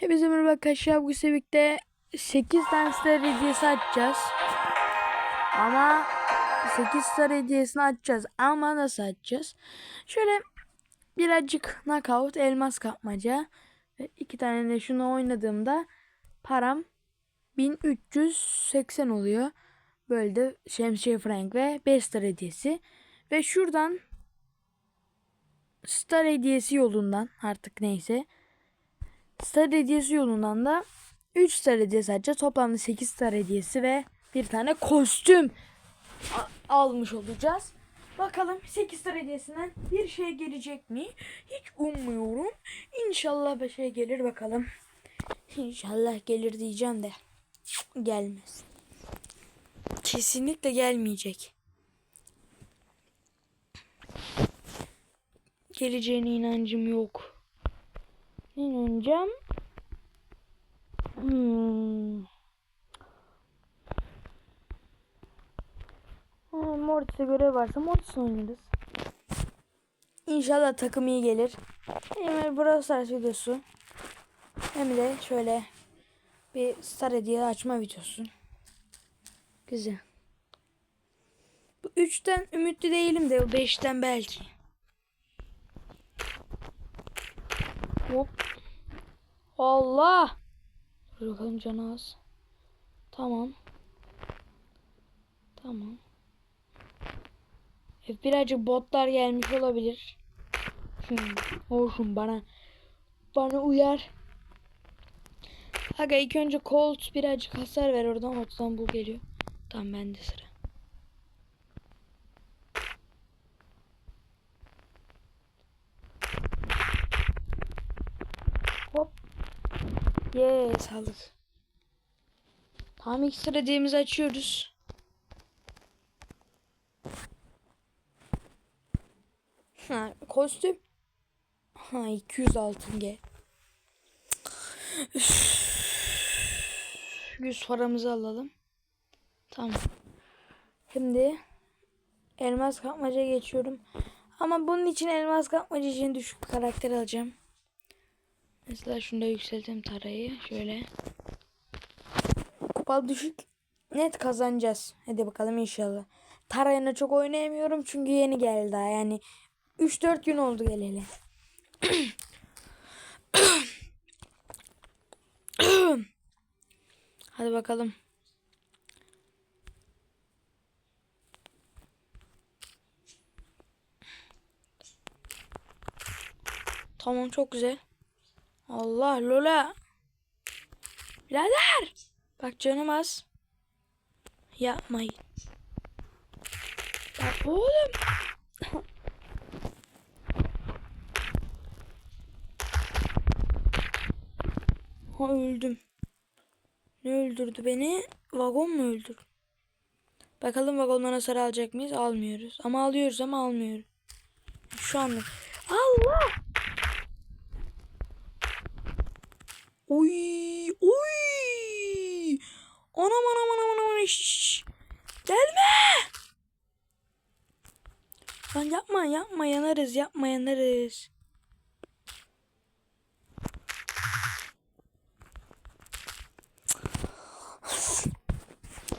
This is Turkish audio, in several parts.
Hepinize merhaba arkadaşlar. Bu birlikte 8 tane star hediyesi açacağız. Ama 8 star hediyesini açacağız. Ama nasıl açacağız? Şöyle birazcık knockout, elmas kapmaca ve iki tane de şunu oynadığımda param 1380 oluyor. Böyle de şemsiye frank ve 5 star hediyesi. Ve şuradan star hediyesi yolundan artık neyse Star hediyesi yolundan da 3 star hediyesi açacağız. Toplamda 8 star hediyesi ve bir tane kostüm almış olacağız. Bakalım 8 star hediyesinden bir şey gelecek mi? Hiç ummuyorum. İnşallah bir şey gelir bakalım. İnşallah gelir diyeceğim de gelmez. Kesinlikle gelmeyecek. Geleceğine inancım yok. İnanacağım. Hmm. Mortis'e görev varsa Mortis oynarız. İnşallah takım iyi gelir. Hem Brawl Stars videosu. Hem de şöyle bir star hediye açma videosu. Güzel. Bu üçten ümitli değilim de o beşten belki. Hop. Allah. Dur bakalım canı az. Tamam. Tamam. E, birazcık botlar gelmiş olabilir. Hmm, olsun bana. Bana uyar. Aga ilk önce Colt birazcık hasar ver oradan. Oradan bu geliyor. Tamam bende sıra. Hop. Yes sağlık. Tamam ilk sıradığımızı açıyoruz. Ha, kostüm. Ha 200 altın G. Üf. 100 paramızı alalım. Tamam. Şimdi elmas kapmaca geçiyorum. Ama bunun için elmas kapmaca için düşük karakter alacağım. Mesela şunu da yükseltelim tarayı. Şöyle. Kupa düşük. Net kazanacağız. Hadi bakalım inşallah. Tarayına çok oynayamıyorum çünkü yeni geldi daha. Yani 3-4 gün oldu geleli. Hadi bakalım. Tamam çok güzel. Allah Lola. Birader. Bak canım az. Yapmayın. Bak oğlum. ha öldüm. Ne öldürdü beni? Vagon mu öldürdü? Bakalım vagondan hasar alacak mıyız? Almıyoruz. Ama alıyoruz ama almıyoruz. Şu anlık. Allah! Oy! Oy! Anam anam anam anam. Şşş. Gelme! Lan yapma yapma yanarız yapma yanarız.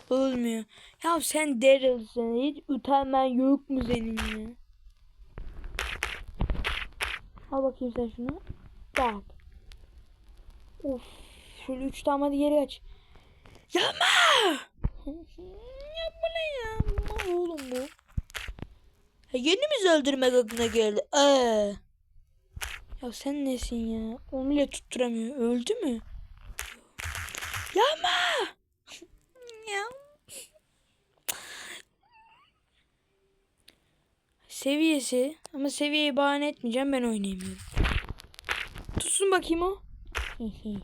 Olmuyor. Ya sen Daryl'sın. Hiç utanman yok mu senin ya? Al bakayım sen şunu. Bak. Of. Şöyle üç tane hadi geri aç. Yapma! Yapma ne ya? Yapma oğlum bu. Ha, yeni mi öldürmek aklına geldi? Ee. Ya sen nesin ya? Onu bile tutturamıyor. Öldü mü? Yapma! ya. Seviyesi ama seviyeyi bahane etmeyeceğim ben oynayamıyorum. Tutsun bakayım o. Bir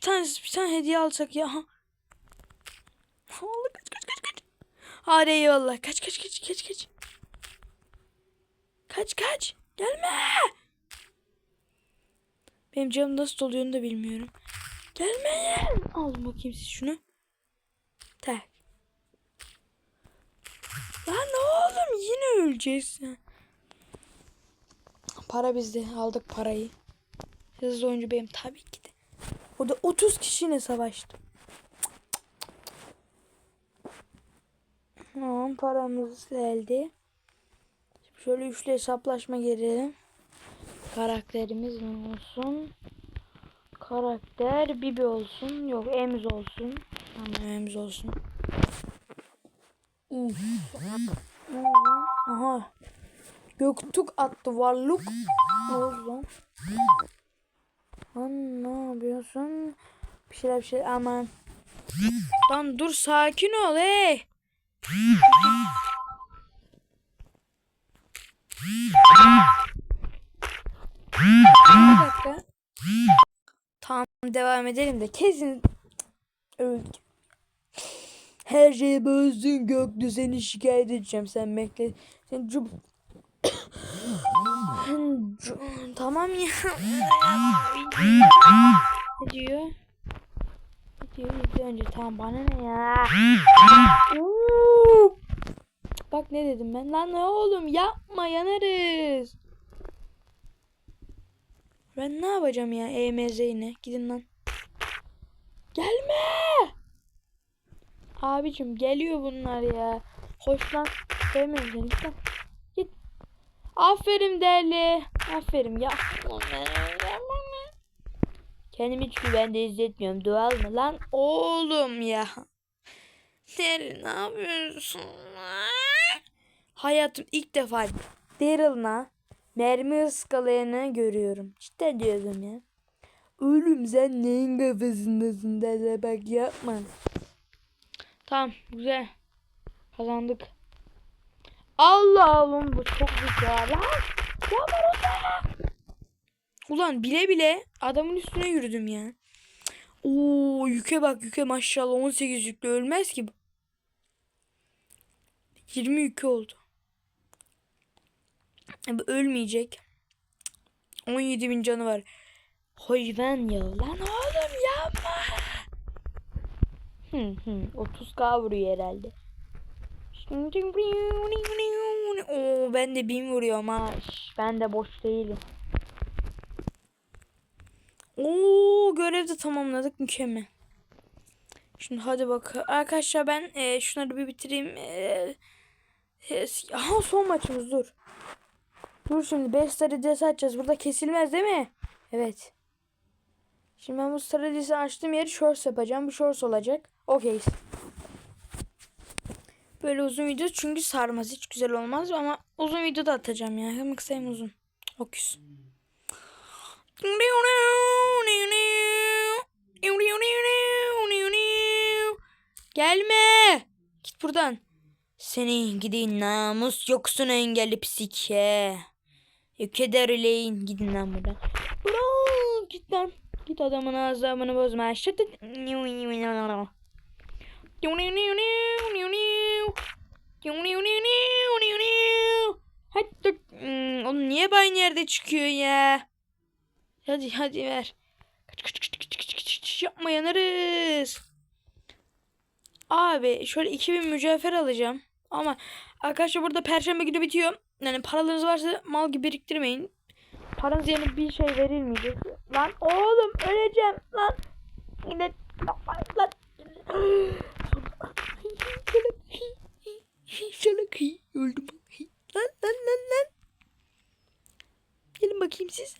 tane bir tane hediye alsak ya. Allah kaç kaç kaç kaç. Hadi eyvallah. Kaç kaç kaç kaç kaç. Kaç kaç. Gelme. Benim canım nasıl doluyor da bilmiyorum. Gelmeyin. Al bakayım siz şunu. Tak. Lan oğlum yine öleceksin. Para bizde. Aldık parayı. Hızlı oyuncu benim tabii ki de. Orada 30 kişiyle savaştım. Tamam paramız geldi. Şimdi şöyle üçlü hesaplaşma girelim. Karakterimiz ne olsun? Karakter Bibi olsun. Yok Emz olsun. Tamam Emz olsun. Aha. Göktuk attı varlık. Ne oldu lan? Lan ne yapıyorsun? Bir şeyler bir şey aman. Lan dur sakin ol hey. Tamam devam edelim de kesin öldüm. Her şeyi bozdun Göklü seni şikayet edeceğim sen bekle. Sen cub... Tamam ya. ne diyor? Ne diyor? Diyor önce tamam bana ne ya? Bak ne dedim ben lan ne oğlum yapma yanarız. Ben ne yapacağım ya EMZ yine gidin lan. Gelme. Abicim geliyor bunlar ya. Hoş lan. Sevmiyorum seni. Aferin değerli. Aferin ya. Kendimi hiç güvende hissetmiyorum. Doğal mı lan? Oğlum ya. Değerli ne yapıyorsun? Hayatım ilk defa Daryl'la mermi ıskalayanı görüyorum. Cidden diyorum ya. Oğlum sen neyin kafasındasın dede bak yapma. Tamam güzel. Kazandık. Allah oğlum bu çok güzel lan. Ya orada. Ulan bile bile adamın üstüne yürüdüm ya. Oo yüke bak yüke maşallah 18 yüklü ölmez ki bu. 20 yükü oldu. Ölmeyecek. 17 bin canı var. Hayvan ya lan oğlum yapma. Hı hı 30k vuruyor herhalde. Oo ben de bin vuruyorum ha. Ben de boş değilim. Oo görev de tamamladık mükemmel. Şimdi hadi bak arkadaşlar ben e, şunları bir bitireyim. E, e, aha son maçımız dur. Dur şimdi 5 strateji açacağız. Burada kesilmez değil mi? Evet. Şimdi ben bu strateji açtığım yeri shorts yapacağım. Bu shorts olacak. Okey. Böyle uzun video çünkü sarmaz. Hiç güzel olmaz ama uzun video da atacağım ya. Hem kısa hem uzun. Okey. Gelme. Git buradan. Seni gidin namus yoksun engelli psike. Yükederileyin gidin lan buradan. Bırak git lan. Git adamın azabını bozma. Şıt. Hadi. Hmm, Oğlum niye aynı yerde çıkıyor ya? Hadi hadi ver. Kaç kaç kaç kaç kaç kaç kaç yapma yanarız. Abi şöyle 2000 mücevher alacağım. Ama arkadaşlar burada perşembe günü bitiyor. Yani paralarınız varsa mal gibi biriktirmeyin. Paranız yerine bir şey verilmeyecek. Lan oğlum öleceğim lan. Yine lan. Salak öldüm. Lan lan lan lan. Gelin bakayım siz.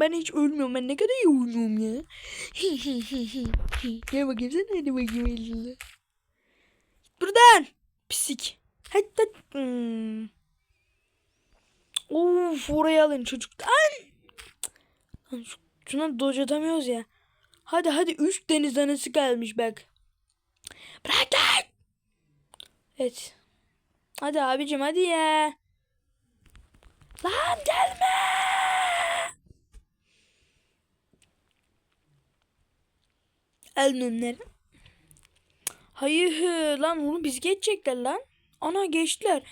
Ben hiç ölmüyorum. Ben ne kadar iyi oynuyorum ya. Gel bakayım sen hadi bakayım elinle. Buradan. Pisik. Hadi. Hmm. Of oraya alın çocuklar. Lan şu- Şuna dodge atamıyoruz ya. Hadi hadi 3 deniz anası gelmiş bak. Bırak lan. Evet. Hadi abicim hadi ya. Lan gelme. Alın onları. Hayır lan onu biz geçecekler lan. Ana geçtiler.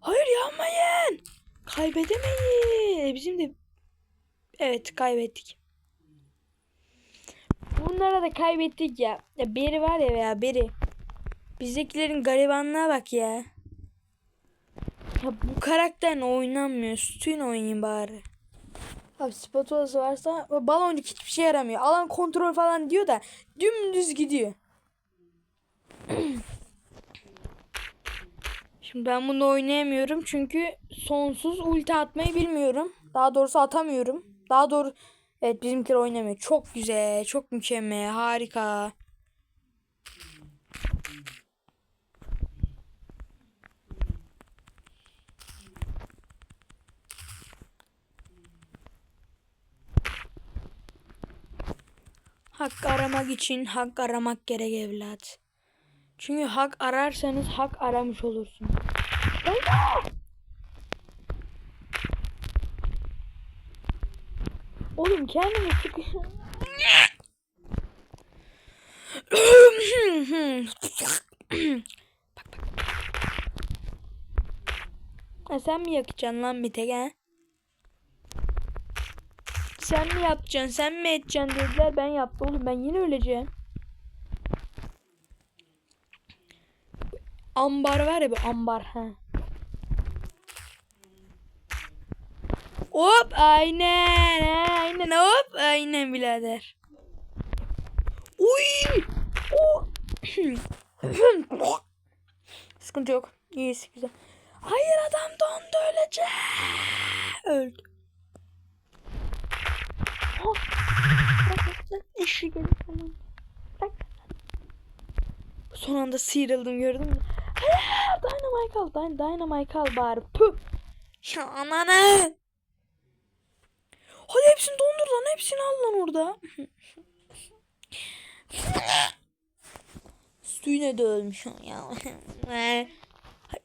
Hayır yapmayın. Kaybedemeyiz. Bizim de Evet kaybettik. Bunlara da kaybettik ya. Ya beri var ya veya beri. Bizdekilerin garibanlığa bak ya. Ya bu karakterle oynanmıyor. Sütün oynayayım bari. Abi spatulası varsa baloncuk hiçbir şey yaramıyor. Alan kontrol falan diyor da dümdüz gidiyor. Şimdi ben bunu oynayamıyorum çünkü sonsuz ulti atmayı bilmiyorum. Daha doğrusu atamıyorum. Daha doğru Evet bizimkiler oynamıyor. Çok güzel, çok mükemmel, harika. Hak aramak için hak aramak gerek evlat. Çünkü hak ararsanız hak aramış olursunuz. Oğlum kendimi sıkışım. bak bak. Ha, sen mi yakacaksın lan bir tek ha? Sen mi yapacaksın? Sen mi edeceksin dediler. Ben yaptım oğlum. Ben yine öleceğim. Ambar var ya bu ambar ha. Hop aynen aynen hop aynen birader. Uy! Sıkıntı yok. İyiyiz güzel. Hayır adam dondu ölecek. Öldü. Oh. Bak, bak, bak. Eşi geldi tamam. Bak. Son anda sıyrıldım gördün mü? Dynamite al. Dyn Dynamite al bari. Ya ananı. Hadi hepsini dondur lan. Hepsini al lan orada. Suyuna da ölmüş ya.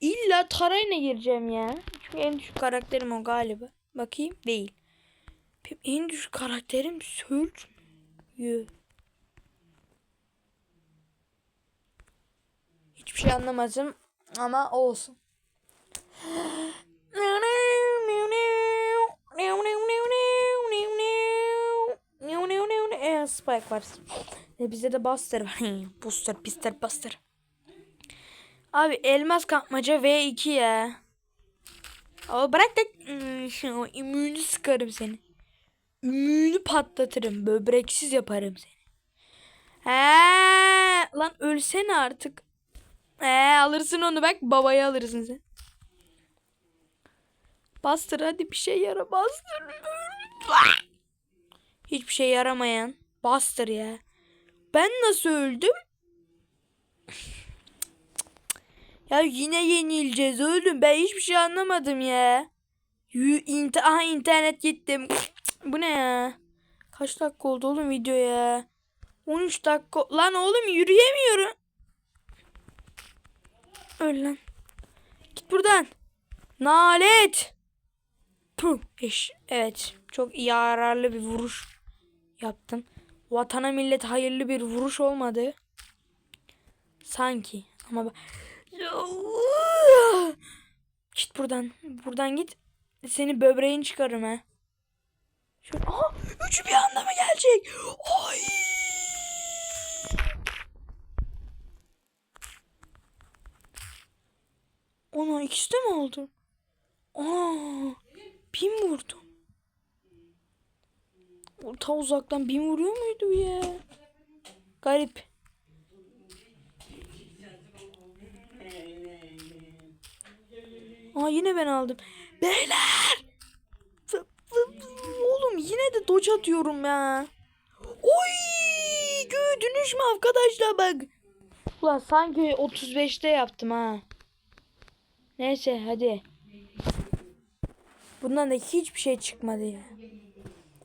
İlla tarayına gireceğim ya. Çünkü en düşük karakterim o galiba. Bakayım. Değil. Benim en düşük karakterim Surge mü? Hiçbir şey anlamadım ama olsun. Spike var. E, bizde de Buster var. Buster, Buster, Buster. Abi elmas kapmaca V2 ya. Ama bırak da ıı, ümüğünü sıkarım seni. Ümüğünü patlatırım. Böbreksiz yaparım seni. He, lan ölsene artık. He, alırsın onu bak babayı alırsın sen. Bastır hadi bir şey yara bastır. Hiçbir şey yaramayan. Bastır ya. Ben nasıl öldüm? Ya yine yenileceğiz oğlum. Ben hiçbir şey anlamadım ya. Aha internet gittim. Bu ne ya? Kaç dakika oldu oğlum video ya? 13 dakika. Lan oğlum yürüyemiyorum. Öl lan. Git buradan. Nalet. Puh. Eş. Evet. Çok yararlı bir vuruş yaptım. Vatana millet hayırlı bir vuruş olmadı. Sanki. Ama bak. Git buradan. Buradan git. Seni böbreğin çıkarım ha. Şöyle. Aha! Üçü bir anda mı gelecek? Ay! Ona ikisi de mi oldu? Aa! Bin vurdum. Ta uzaktan bin vuruyor muydu ya? Garip. Aa yine ben aldım. Beyler! Oğlum yine de doç atıyorum ya. Oy! Gördünüz mü arkadaşlar bak. Ulan sanki 35'te yaptım ha. Neyse hadi. Bundan da hiçbir şey çıkmadı ya.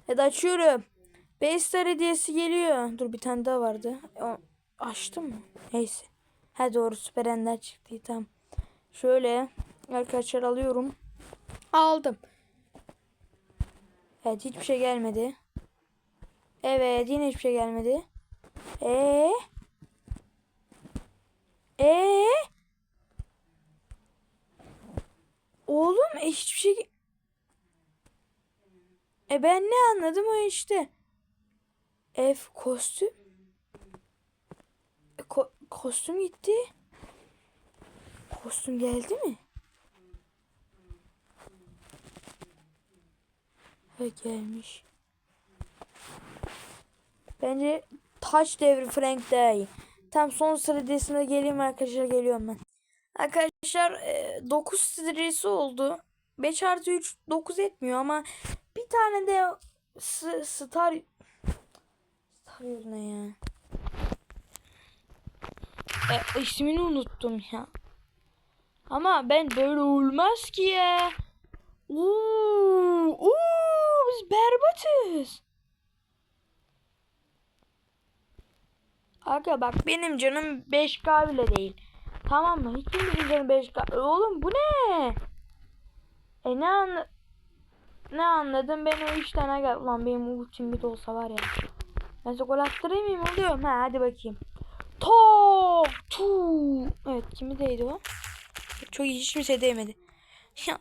Hadi açıyorum. 5 star hediyesi geliyor. Dur bir tane daha vardı. O, açtım mı? Neyse. Ha doğru süper ender çıktı. Tamam. Şöyle arkadaşlar alıyorum. Aldım. Evet hiçbir şey gelmedi. Evet yine hiçbir şey gelmedi. Ee? Ee? Oğlum e, hiçbir şey e ben ne anladım o işte. F kostüm. E, ko kostüm gitti. Kostüm geldi mi? Gelmiş. Bence taş devri Frank daha iyi. Tam son sıradasına geleyim arkadaşlar geliyorum ben. Arkadaşlar 9 serisi oldu. 5 artı 3 9 etmiyor ama bir tane de star star ne ya? E, ismini unuttum ya. Ama ben böyle olmaz ki ya. Oo, berbatız. Aga bak benim canım 5K bile değil. Tamam mı? Hiçbirimizin canı 5K. Oğlum bu ne? E ne anla... Ne anladım ben o 3 tane gel. Ulan benim ultim bir de olsa var ya. Ben gol attırayım mıyım oluyor? Ha hadi bakayım. Top! Tu! Evet kimi değdi o? Çok hiç kimse değmedi.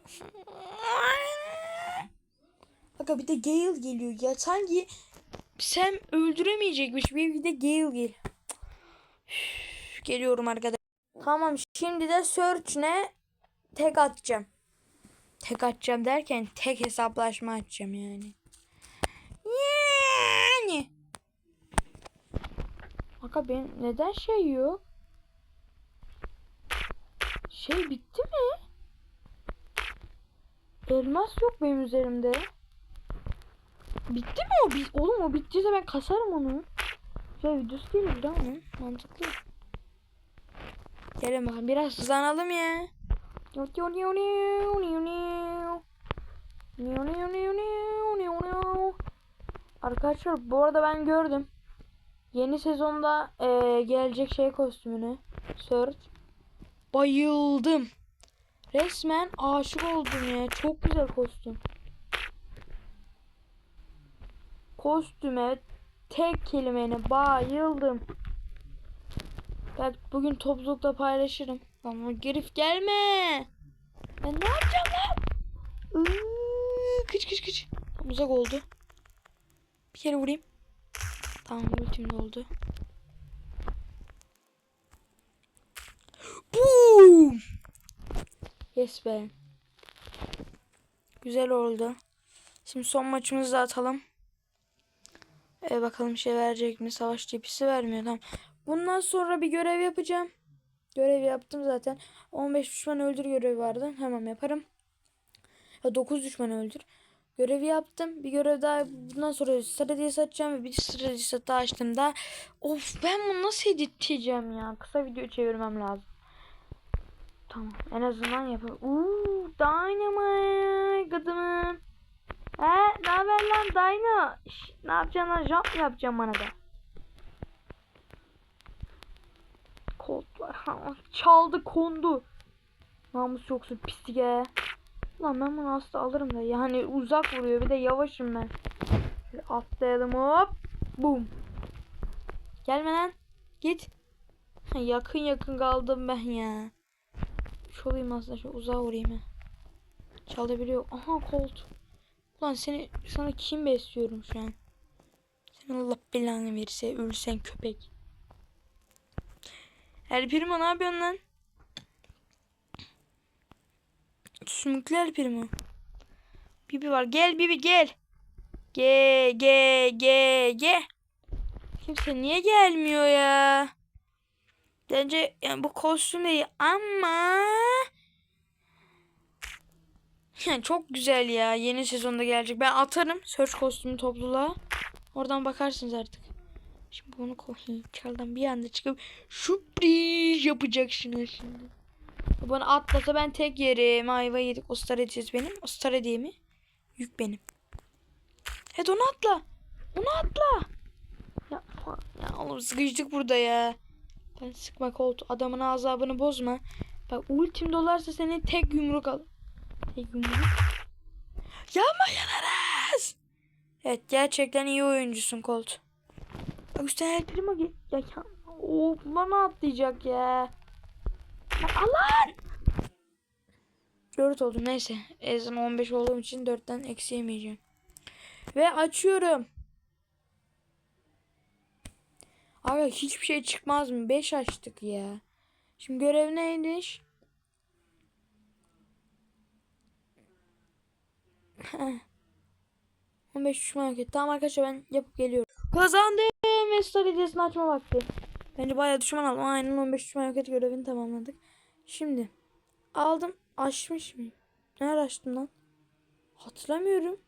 Aga bir de Gale geliyor ya. Sanki Sam öldüremeyecekmiş. Bir de Gale gel. Geliyorum arkadaşlar. Tamam şimdi de search? Tek atacağım. Tek atacağım derken tek hesaplaşma açacağım yani. Yani. Aga benim neden şey yok? Şey bitti mi? Elmas yok benim üzerimde. Bitti mi o? Bi- Oğlum o bittiyse ben kasarım onu. Şey videosu gelir değil mi? Mantıklı. Gelin bakalım biraz hızlanalım ya. Arkadaşlar bu arada ben gördüm. Yeni sezonda eee, gelecek şey kostümünü. Search. Bayıldım. Resmen aşık oldum ya. Çok güzel kostüm. Kostüme tek kelimeyle bayıldım. Belki bugün toplulukta paylaşırım. Ama girif gelme. Ben ne yapacağım lan? Iıı, Kıç kıç kıç. Uzak oldu. Bir kere vurayım. Tamam ultim oldu. Boom! Yes be. Güzel oldu. Şimdi son maçımızı da atalım. Ee, bakalım şey verecek mi? Savaş cephisi vermiyor. Tamam. Bundan sonra bir görev yapacağım. Görev yaptım zaten. 15 düşman öldür görevi vardı. Hemen yaparım. Ya 9 düşman öldür. Görevi yaptım. Bir görev daha bundan sonra strateji satacağım ve bir strateji satı açtığımda of ben bunu nasıl editleyeceğim ya? Kısa video çevirmem lazım. Tamam. En azından yapalım. Uuu Dynamite kadınım. He ne haber lan Dyna? Şş, ne yapacaksın lan? Jump mı yapacaksın bana da? Ha, Çaldı kondu. Namus yoksun pislik he. Lan ben bunu aslında alırım da. Yani uzak vuruyor bir de yavaşım ben. Şöyle atlayalım hop. Boom. Gelme lan. Git. Yakın yakın kaldım ben ya. Şu olayım aslında şu uzağa vurayım ha. Çalabiliyor. Aha Colt. Ulan seni sana kim besliyorum şu an? Sen Allah belanı verirse ölsen köpek. Primo ne yapıyorsun lan? Sümüklü Primo. Bibi var. Gel Bibi gel. Ge ge ge ge. Kimse niye gelmiyor ya? Bence yani bu kostüm değil ama yani çok güzel ya. Yeni sezonda gelecek. Ben atarım search kostümü topluluğa. Oradan bakarsınız artık. Şimdi bunu koyayım. Çaldan bir anda çıkıp sürpriz yapacaksınız şimdi. Bana atlasa ben tek yerim. Ayva yedik. O star edeceğiz benim. O star hediye mi? Yük benim. Evet onu atla. Onu atla. Ya, ya oğlum sıkıştık burada ya. Ben sıkma koltuğu. Adamın azabını bozma. Bak ultim dolarsa seni tek yumruk al. Yapma yanarız. Evet gerçekten iyi oyuncusun Colt. Üstten El Primo gel. Ya, ya. O bana atlayacak ya. ya alan. 4 oldu neyse. Ezan 15 olduğum için 4'ten eksi yemeyeceğim. Ve açıyorum. Abi hiçbir şey çıkmaz mı? 5 açtık ya. Şimdi görev neymiş? 15 düşman etti. Tamam arkadaşlar ben yapıp geliyorum. Kazandım. Star hediyesini açma vakti. Bence bayağı düşman aldım. Aynen 15 düşman yok et görevini tamamladık. Şimdi aldım. Açmış mıyım? Nerede açtım lan? Hatırlamıyorum.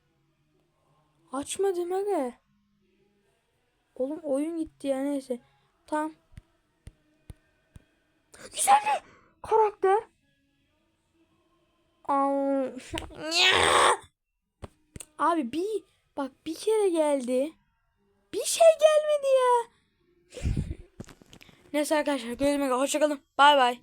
Açmadım aga. Oğlum oyun gitti ya neyse. Tamam. Güzel bir karakter. Al. Abi bir bak bir kere geldi. Bir şey gelmedi ya. Neyse arkadaşlar görüşmek üzere. Hoşçakalın. Bay bay.